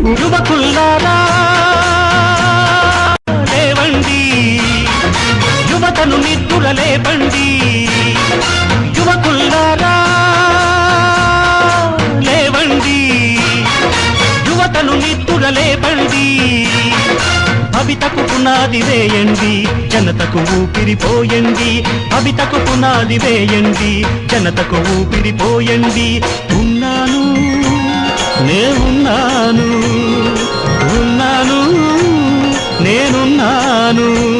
యువకుల్లారా లేవండి. యువతను నిద్దుల లేపండి. యువకుల్లారా లేవండి. యువతను నిద్దుల లేపండి. భవితకు పునాది వేయండి జనతకు ఊపిరిపోయండి భవితకు పునాది వేయండి జనతకు ఊపిరిపోయండి నే ఉన్నాను ఉన్నాను నేనున్నాను.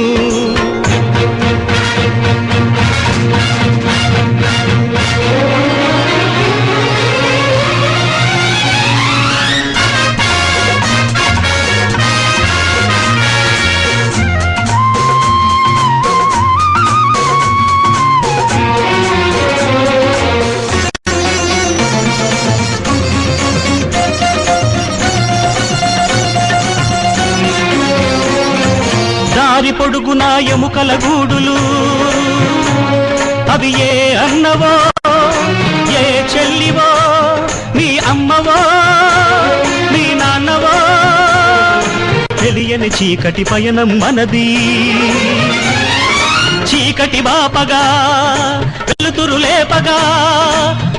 దారి పొడుగునా ఎముకల గూడులు. అవి ఏ అన్నవో ఏ చెల్లివో నీ అమ్మవో నీ నాన్నవో. తెలియని చీకటి పయనం మనది. చీకటి బాపగా వెలుతురు లేపగా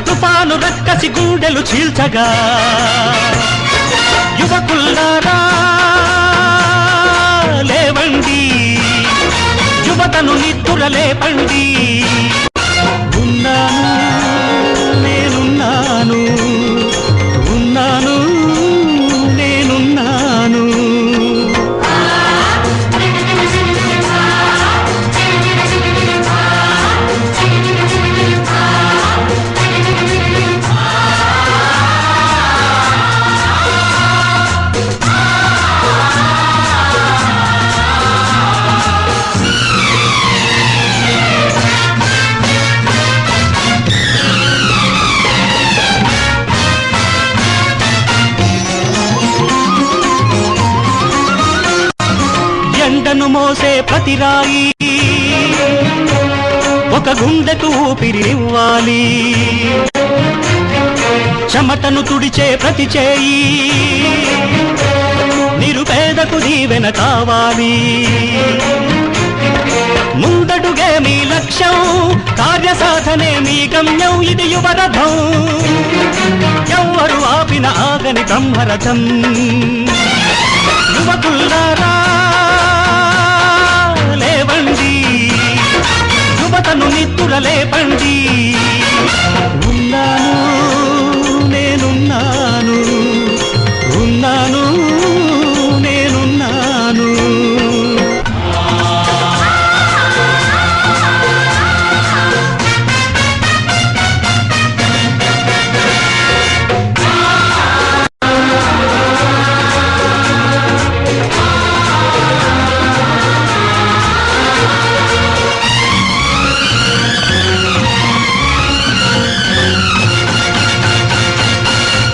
తుఫాను రక్కసి గుండెలు చీల్చగా. యువకుల్లారా యువతను నిద్దుర పండి మోసే ప్రతిరాయి ఒక గుండెకు ఊపిరివ్వాలి చెమటను తుడిచే ప్రతి చేయి. నిరుపేదకు దీవెన కావాలి. ముందడుగే మీ లక్ష్యం కార్యసాధనే మీ గమ్యం ఇది యువరథం. ఎవ్వరు ఆపిన ఆగని బ్రహ్మరథం. యువకుల్లారా నిద్దుర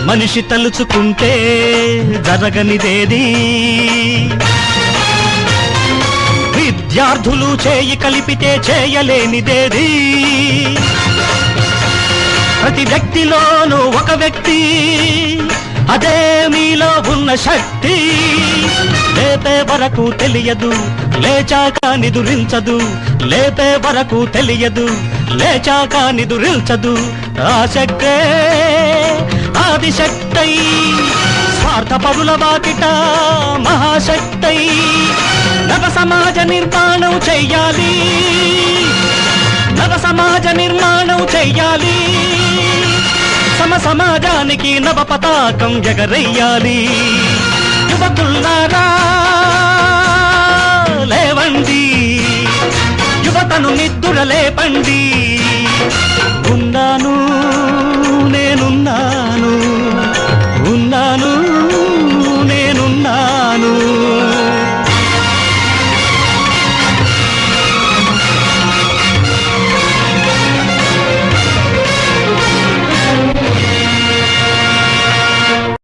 మనిషి తలుచుకుంటే జరగనిదేది? విద్యార్థులు చేయి కలిపితే చేయలేనిదేది? ప్రతి వ్యక్తిలోనూ ఒక వ్యక్తి అదే మీలో ఉన్న శక్తి. లేపే వరకు తెలియదు లేచాక నిదురించదు. లేపే వరకు తెలియదు లేచాక నిదురించదు. ఆ శక్తే ఆదిశక్తై స్వార్థ పరుల బాకిట మహాశక్తై నవ సమాజ నిర్మాణం చెయ్యాలి. నవ సమాజ నిర్మాణం చెయ్యాలి. సమ సమాజానికి నవ పతాకం ఎగరయ్యాలి యువకుల్లారా లేవండి. యువతను నిద్దుర లేపండి